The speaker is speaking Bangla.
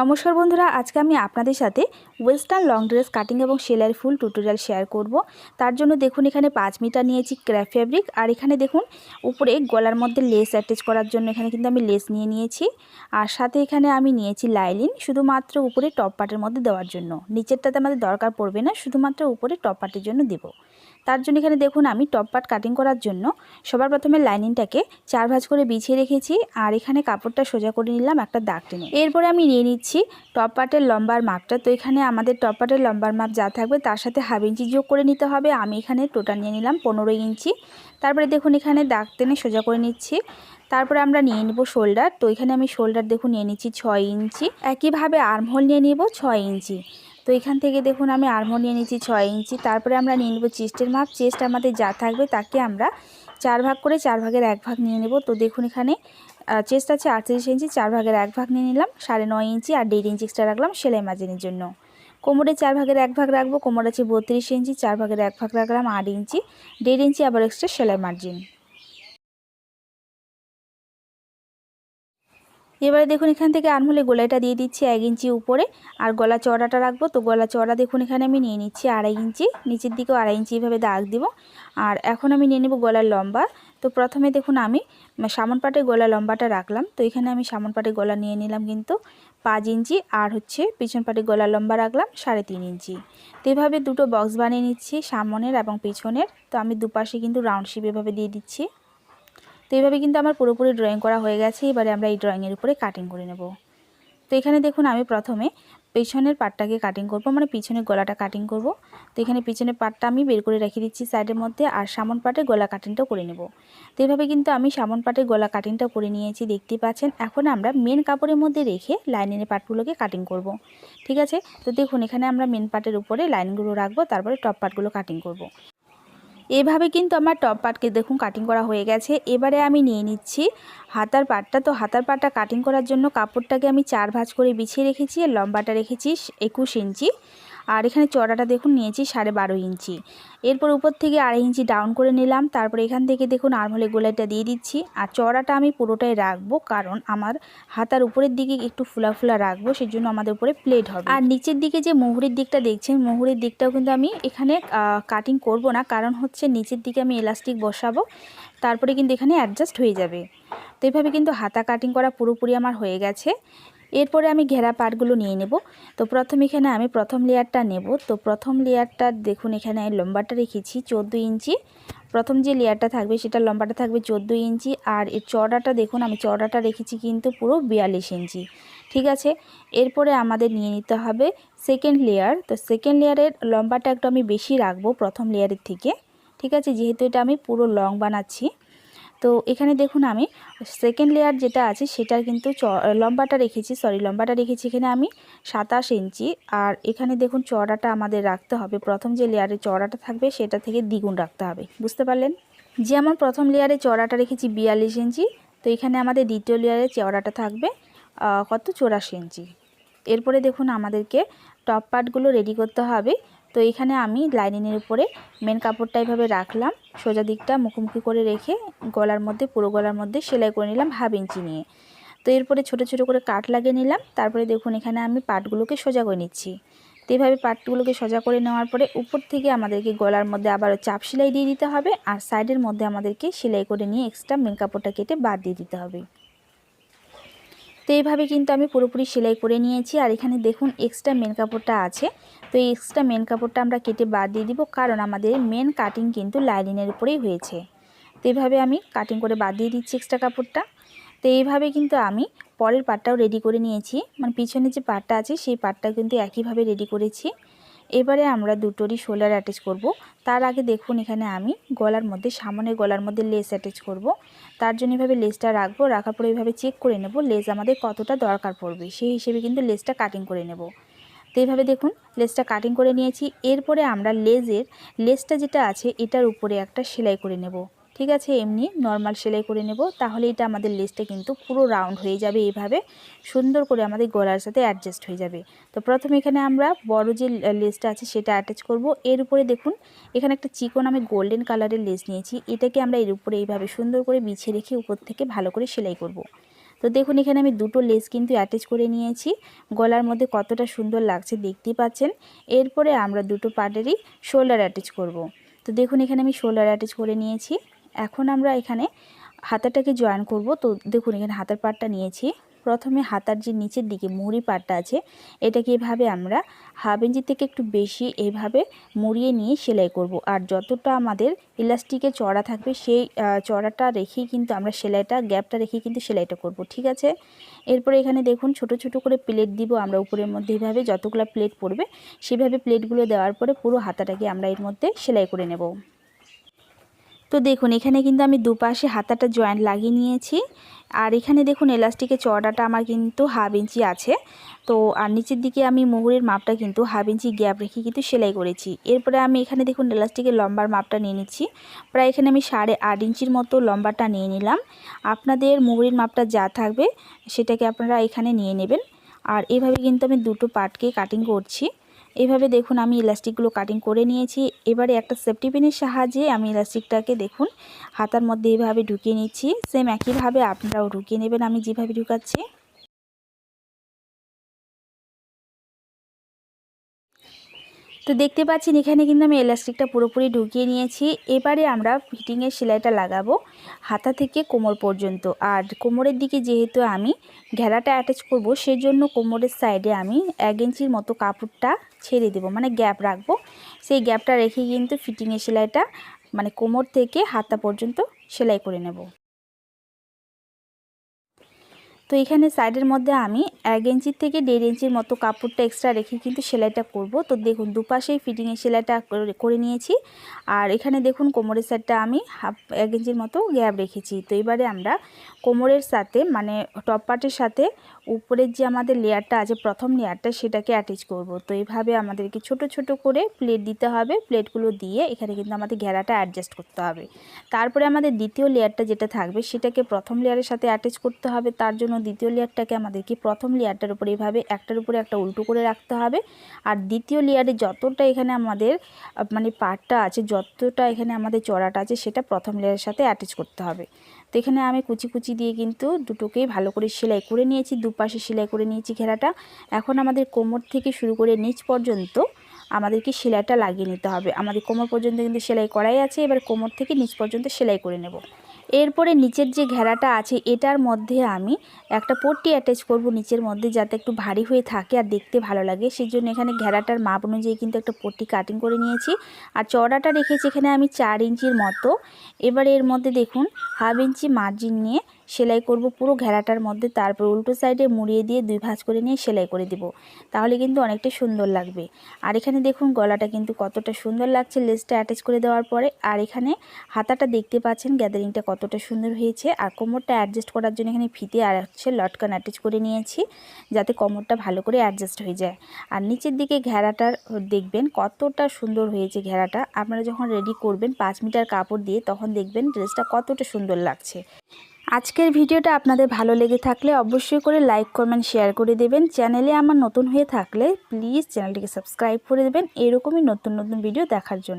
নমস্কার বন্ধুরা, আজকে আমি আপনাদের সাথে ওয়েস্টার্ন লং ড্রেস কাটিং এবং সেলাইয়ের ফুল টিউটোরিয়াল শেয়ার করব। তার জন্য দেখুন, এখানে পাঁচ মিটার নিয়েছি ক্র্যাপ ফ্যাব্রিক আর এখানে দেখুন, উপরে গলার মধ্যে লেস অ্যাটাচ করার জন্য এখানে কিন্তু আমি লেস নিয়ে নিয়েছি। আর সাথে এখানে আমি নিয়েছি লাইলিন শুধুমাত্র উপরে টপ পার্টের মধ্যে দেওয়ার জন্য। নিচেরটাতে আমাদের দরকার পড়বে না, শুধুমাত্র উপরে টপ পার্টের জন্য দেবো। তার জন্য এখানে দেখুন আমি টপ পার্ট কাটিং করার জন্য সবার প্রথমে লাইনিংটাকে চার ভাঁজ করে বিছিয়ে রেখেছি আর এখানে কাপড়টা সোজা করে নিলাম একটা দাগ টেনে। এরপরে আমি নিয়ে নিচ্ছি টপ পার্টের লম্বার মাপটা। তো এখানে আমাদের টপ পার্টের লম্বার মাপ যা থাকবে তার সাথে হাফ ইঞ্চি যোগ করে নিতে হবে। আমি এখানে টোটাল নিয়ে নিলাম পনেরো ইঞ্চি তারপরে দেখুন এখানে দাগ টেনে সোজা করে নিচ্ছি। তারপরে আমরা নিয়ে নিব শোল্ডার তো এখানে আমি শোল্ডার দেখুন নিয়ে নিচ্ছি ছয় ইঞ্চি একইভাবে আর্মহোল নিয়ে নিব ছয় ইঞ্চি তো এখান থেকে দেখুন আমি আর্মো নিয়ে নিচ্ছি ছয় ইঞ্চি, তারপরে আমরা নিয়ে নেব চেস্টের মাপ, চেস্ট আমাদের যা থাকবে তাকে আমরা চার ভাগ করে চার ভাগের এক ভাগ নিয়ে নেব। তো দেখুন এখানে চেস্ট আছে আটত্রিশ ইঞ্চি, চার ভাগের এক ভাগ নিয়ে নিলাম, সাড়ে নয় ইঞ্চি আর দেড় ইঞ্চি এক্সট্রা রাখলাম সেলাই মার্জিনের জন্য। কোমরে চার ভাগের এক ভাগ রাখব, কোমর আছে বত্রিশ ইঞ্চি, চার ভাগের এক ভাগ রাখলাম আট ইঞ্চি, দেড় ইঞ্চি আবার এক্সট্রা সেলাই মার্জিন এবারে দেখুন এখান থেকে আনমোলে গোলাইটা দিয়ে দিচ্ছি এক ইঞ্চি উপরে, আর গলা চড়াটা রাখব। তো গলা চড়া দেখুন এখানে আমি নিয়ে নিচ্ছি আড়াই ইঞ্চি, নিচের দিকেও আড়াই ইঞ্চি এভাবে দাগ দিব। আর এখন আমি নিয়ে নেব গলার লম্বা। তো প্রথমে দেখুন আমি সামন পাটে গলা লম্বাটা রাখলাম। তো এখানে আমি সামন পাটে গলা নিয়ে নিলাম কিন্তু পাঁচ ইঞ্চি, আর হচ্ছে পিছন পাটে গলা লম্বা রাখলাম সাড়ে তিন ইঞ্চি। তো এভাবে দুটো বক্স বানিয়ে নিচ্ছি সামনের এবং পিছনের। তো আমি দুপাশে কিন্তু রাউন্ড শেপ এভাবে দিয়ে দিচ্ছি। তো এইভাবে কিন্তু আমার পুরোপুরি ড্রয়িং করা হয়ে গেছে, এবারে আমরা এই ড্রয়িংয়ের উপরে কাটিং করে নেব। তো এখানে দেখুন, আমি প্রথমে পেছনের পাটটাকে কাটিং করব মানে পিছনের গলাটা কাটিং করব। তো এখানে পিছনের পাটটা আমি বের করে রেখে দিচ্ছি সাইডের মধ্যে, আর সামন পাটে গলা কাটিংটাও করে নেব। তো এইভাবে কিন্তু আমি সামন পাটে গলা কাটিংটাও করে নিয়েছি, দেখতে পাচ্ছেন। এখন আমরা মেন কাপড়ের মধ্যে রেখে লাইনের পাটগুলোকে কাটিং করব। ঠিক আছে? তো দেখুন, এখানে আমরা মেন পাটের উপরে লাইনগুলো রাখব, তারপরে টপ পাটগুলো কাটিং করব। এভাবে কিন্তু আমার টপ পার্টকে দেখুন কাটিং করা হয়ে গেছে। এবারে আমি নিয়ে নিচ্ছি হাতার পাটটা। তো হাতার পাটটা কাটিং করার জন্য কাপড়টাকে আমি চার ভাঁজ করে বিছিয়ে রেখেছি আর লম্বাটা রেখেছি একুশ ইঞ্চি। আর এখানে চড়াটা দেখুন নিয়েছি সাড়ে বারো ইঞ্চি। এরপর উপর থেকে আড়াই ইঞ্চি ডাউন করে নিলাম, তারপর এখান থেকে দেখুন আরমহলে গোলাইটা দিয়ে দিচ্ছি। আর চড়াটা আমি পুরোটাই রাখব, কারণ আমার হাতার উপরের দিকে একটু ফুলা ফুলা রাখব সেই জন্য আমাদের উপরে প্লেট হবে। আর নিচের দিকে যে মুহুরির দিকটা দেখছেন, মুহুরির দিকটাও কিন্তু আমি এখানে কাটিং করব না, কারণ হচ্ছে নিচের দিকে আমি এলাস্টিক বসাবো, তারপরে কিন্তু এখানে অ্যাডজাস্ট হয়ে যাবে। তো এইভাবে কিন্তু হাতা কাটিং করা পুরোপুরি আমার হয়ে গেছে। এরপরে আমি ঘেরা পাটগুলো নিয়ে নেব। তো প্রথম এখানে আমি প্রথম লেয়ারটা নেব। তো প্রথম লেয়ারটা দেখুন, এখানে আমি লম্বাটা রেখেছি চোদ্দ ইঞ্চি। প্রথম যে লেয়ারটা থাকবে সেটা লম্বাটা থাকবে চোদ্দ ইঞ্চি। আর এর চড়াটা দেখুন, আমি চড়াটা রেখেছি কিন্তু পুরো বিয়াল্লিশ ইঞ্চি। ঠিক আছে? এরপরে আমাদের নিয়ে নিতে হবে সেকেন্ড লেয়ার তো সেকেন্ড লেয়ারের লম্বাটা একটু আমি বেশি রাখব প্রথম লেয়ারের থেকে। ঠিক আছে? যেহেতু এটা আমি পুরো লং বানাচ্ছি। তো এখানে দেখুন আমি সেকেন্ড লেয়ার যেটা আছে সেটার কিন্তু চ, লম্বাটা রেখেছি সরি লম্বাটা রেখেছি এখানে আমি সাতাশ ইঞ্চি। আর এখানে দেখুন চড়াটা আমাদের রাখতে হবে। প্রথম যে লেয়ারে চড়াটা থাকবে সেটা থেকে দ্বিগুণ রাখতে হবে। বুঝতে পারলেন? যেমন প্রথম লেয়ারে চড়াটা রেখেছি বিয়াল্লিশ ইঞ্চি, তো এখানে আমাদের দ্বিতীয় লেয়ারে চড়াটা থাকবে কত? চৌরাশি ইঞ্চি। এরপরে দেখুন আমাদেরকে টপ পার্টগুলো রেডি করতে হবে। তো এখানে আমি লাইনিংয়ের উপরে মেন কাপড়টা এভাবে রাখলাম। সোজা দিকটা মুখোমুখি করে রেখে গলার মধ্যে, পুরো গলার মধ্যে সেলাই করে নিলাম হাফ ইঞ্চি নিয়ে। তো এরপরে ছোট ছোট করে কাট লাগিয়ে নিলাম। তারপরে দেখুন এখানে আমি পাটগুলোকে সোজা করে নিচ্ছি। তো এইভাবে পাটগুলোকে সোজা করে নেওয়ার পরে উপর থেকে আমাদেরকে গলার মধ্যে আবারও চাপ সেলাই দিয়ে দিতে হবে। আর সাইডের মধ্যে আমাদেরকে সেলাই করে নিয়ে এক্সট্রা মেন কাপড়টা কেটে বাদ দিয়ে দিতে হবে। তো এইভাবে কিন্তু আমি পুরোপুরি সেলাই করে নিয়েছি। আর এখানে দেখুন এক্সট্রা মেন কাপড়টা আছে। তো এই এক্সট্রা মেন কাপড়টা আমরা কেটে বাদ দিয়ে দিব, কারণ আমাদের মেন কাটিং কিন্তু লাইনিংয়ের উপরেই হয়েছে। তো এইভাবে আমি কাটিং করে বাদ দিয়ে দিচ্ছি এক্সট্রা কাপড়টা। তো এইভাবে কিন্তু আমি পরের পাটটাও রেডি করে নিয়েছি। মানে পিছনে যে পাটটা আছে, সেই পাটটা কিন্তু একইভাবে রেডি করেছি। এবারে আমরা দুটোরই শোলার অ্যাটাচ করব। তার আগে দেখুন এখানে আমি গলার মধ্যে, সামনে গলার মধ্যে লেস অ্যাটাচ করব। তার জন্য এভাবে লেসটা রাখব, রাখার পরে এভাবে চেক করে নেব লেস আমাদের কতটা দরকার পড়বে। সেই হিসেবে কিন্তু লেসটা কাটিং করে নেব। তো এইভাবে দেখুন লেসটা কাটিং করে নিয়েছি। এরপরে আমরা লেজের লেসটা যেটা আছে এটার উপরে একটা সেলাই করে নেব। ঠিক আছে, এমনি নর্মাল সেলাই করে নেব। তাহলে এটা আমাদের লেসটা কিন্তু পুরো রাউন্ড হয়ে যাবে এইভাবে। সুন্দর করে আমাদের গলার সাথে অ্যাডজাস্ট হয়ে যাবে। তো প্রথমে এখানে আমরা বড় যে লেসটা আছে সেটা অ্যাটাচ করব। এর উপরে দেখুন, এখানে একটা চিকন আমি গোল্ডেন কালারের লেস নিয়েছি। এটাকে আমরা এর উপরে এইভাবে সুন্দর করে বিছিয়ে রেখে উপর থেকে ভালো করে সেলাই করব। তো দেখুন, এখানে আমি দুটো লেস কিন্তু অ্যাটাচ করে নিয়েছি। গলার মধ্যে কতটা সুন্দর লাগছে দেখতেই পাচ্ছেন। এরপরে আমরা দুটো পার্টেরই শোল্ডার অ্যাটাচ করব। তো দেখুন, এখানে আমি শোল্ডার অ্যাটাচ করে নিয়েছি। এখন আমরা এখানে হাতাটাকে জয়েন করব। তো দেখুন, এখানে হাতার পাটটা নিয়েছি। প্রথমে হাতার যে নিচের দিকে মুড়ি পাটটা আছে, এটাকে এভাবে আমরা হাফ ইঞ্চি থেকে একটু বেশি এভাবে মুড়িয়ে নিয়ে সেলাই করব। আর যতটা আমাদের ইলাস্টিকে চড়া থাকবে, সেই চড়াটা রেখেই কিন্তু আমরা সেলাইটা গ্যাপটা রেখেই কিন্তু সেলাইটা করব, ঠিক আছে? এরপরে এখানে দেখুন, ছোট ছোট করে প্লেট দিব আমরা উপরের মধ্যে এভাবে, যতগুলো প্লেট পড়বে, সেভাবে প্লেটগুলো দেওয়ার পরে পুরো হাতাটাকে আমরা এর মধ্যে সেলাই করে নেব। তো দেখুন, এখানে কিন্তু আমি দুপাশে হাতাটা জয়েন্ট লাগিয়ে নিয়েছি। আর এখানে দেখুন এলাস্টিকের চড়াটা আমার কিন্তু হাফ ইঞ্চি আছে। তো, আর নিচের দিকে আমি মুহুরের মাপটা কিন্তু হাফ ইঞ্চি গ্যাপ রেখে কিন্তু সেলাই করেছি। এরপরে আমি এখানে দেখুন এলাস্টিকের লম্বার মাপটা নিয়ে নিচ্ছি। প্রায় এখানে আমি সাড়ে আট ইঞ্চির মতো লম্বাটা নিয়ে নিলাম। আপনাদের মুহুরির মাপটা যা থাকবে, সেটাকে আপনারা এখানে নিয়ে নেবেন। আর এভাবে কিন্তু আমি দুটো পার্টকে কাটিং করছি। এভাবে দেখুন আমি ইলাস্টিকগুলো কাটিং করে নিয়েছি। এবারে একটা সেফটি পিনের সাহায্যে আমি ইলাস্টিকটাকে দেখুন হাতার মধ্যে এইভাবে ঢুকিয়ে নিচ্ছি। সেম একইভাবে আপনারাও ঢুকিয়ে নেবেন, আমি যেভাবে ঢুকাচ্ছি। তো দেখতে পাচ্ছেন, এখানে কিন্তু আমি এলাস্টিকটা পুরোপুরি ঢুকিয়ে নিয়েছি। এবারে আমরা ফিটিংয়ের সেলাইটা লাগাবো হাতা থেকে কোমর পর্যন্ত। আর কোমরের দিকে যেহেতু আমি ঘেরাটা অ্যাটাচ করব, সেজন্য কোমরের সাইডে আমি এক ইঞ্চির মতো কাপড়টা ছেড়ে দেবো মানে গ্যাপ রাখব। সেই গ্যাপটা রেখে কিন্তু ফিটিংয়ের সেলাইটা মানে কোমর থেকে হাতা পর্যন্ত সেলাই করে নেব। তো এখানে সাইডের মধ্যে আমি এক ইঞ্চির থেকে দেড় ইঞ্চির মতো কাপড়টা এক্সট্রা রেখে কিন্তু সেলাইটা করব। তো দেখুন, দুপাশেই ফিটিংয়ের সেলাইটা করে নিয়েছি। আর এখানে দেখুন, কোমরের সাইডটা আমি হাফ এক ইঞ্চির মতো গ্যাপ রেখেছি। তো এবারে আমরা কোমরের সাথে মানে টপ পার্টের সাথে উপরের যে আমাদের লেয়ারটা আছে, প্রথম লেয়ারটা সেটাকে অ্যাটাচ করব। তো এইভাবে আমাদেরকে ছোট ছোট করে প্লেট দিতে হবে। প্লেটগুলো দিয়ে এখানে কিন্তু আমাদের ঘেরাটা অ্যাডজাস্ট করতে হবে। তারপরে আমাদের দ্বিতীয় লেয়ারটা যেটা থাকবে, সেটাকে প্রথম লেয়ারের সাথে অ্যাটাচ করতে হবে। তার জন্য দ্বিতীয় লেয়ারটাকে আমাদেরকে প্রথম লেয়ারটার উপরে এইভাবে একটার উপরে একটা উল্টো করে রাখতে হবে। আর দ্বিতীয় লেয়ারে যতটা এখানে আমাদের মানে পার্টটা আছে, যতটা এখানে আমাদের চড়াটা আছে, সেটা প্রথম লেয়ারের সাথে অ্যাটাচ করতে হবে। তো এখানে আমি কুচি কুচি দিয়ে কিন্তু দুটোকেই ভালো করে সেলাই করে নিয়েছি, দুপাশে সেলাই করে নিয়েছি ঘেরাটা। এখন আমাদের কোমর থেকে শুরু করে নিচ পর্যন্ত আমাদেরকে সেলাইটা লাগিয়ে নিতে হবে। আমাদের কোমর পর্যন্ত কিন্তু সেলাই করাই আছে, এবার কোমর থেকে নিচ পর্যন্ত সেলাই করে নেব। এরপরে নিচের যে ঘেরাটা আছে, এটার মধ্যে আমি একটা পট্টি অ্যাটাচ করব নিচের মধ্যে যাতে একটু ভারী হয়ে থাকে আর দেখতে ভালো লাগে। সেই জন্য এখানে ঘেরাটার মাপ অনুযায়ী কিন্তু একটা পট্টি কাটিং করে নিয়েছি। আর চড়াটা রেখেছি এখানে আমি চার ইঞ্চির মতো। এবার এর মধ্যে দেখুন হাফ ইঞ্চি মার্জিন নিয়ে সেলাই করব পুরো ঘেরাটার মধ্যে, তারপর উল্টো সাইডে মুড়িয়ে দিয়ে দুই ভাঁজ করে নিয়ে সেলাই করে দিব। তাহলে কিন্তু অনেকটা সুন্দর লাগবে। আর এখানে দেখুন গলাটা কিন্তু কতটা সুন্দর লাগছে লেসটা অ্যাটাচ করে দেওয়ার পরে। আর এখানে হাতাটা দেখতে পাচ্ছেন গ্যাদারিংটা কতটা সুন্দর হয়েছে। আর কোমরটা অ্যাডজাস্ট করার জন্য এখানে ফিতে আর হচ্ছে লটকান অ্যাটাচ করে নিয়েছি, যাতে কোমরটা ভালো করে অ্যাডজাস্ট হয়ে যায়। আর নিচের দিকে ঘেরাটার দেখবেন কতটা সুন্দর হয়েছে ঘেরাটা। আপনারা যখন রেডি করবেন পাঁচ মিটার কাপড় দিয়ে, তখন দেখবেন ড্রেসটা কতটা সুন্দর লাগছে। আজকের ভিডিওটা আপনাদের ভালো লেগে থাকলে অবশ্যই করে লাইক, কমেন্ট, শেয়ার করে দেবেন। চ্যানেলে আমার নতুন হয়ে থাকলে প্লিজ চ্যানেলটিকে সাবস্ক্রাইব করে দেবেন। এরকমই নতুন নতুন ভিডিও দেখার জন্য।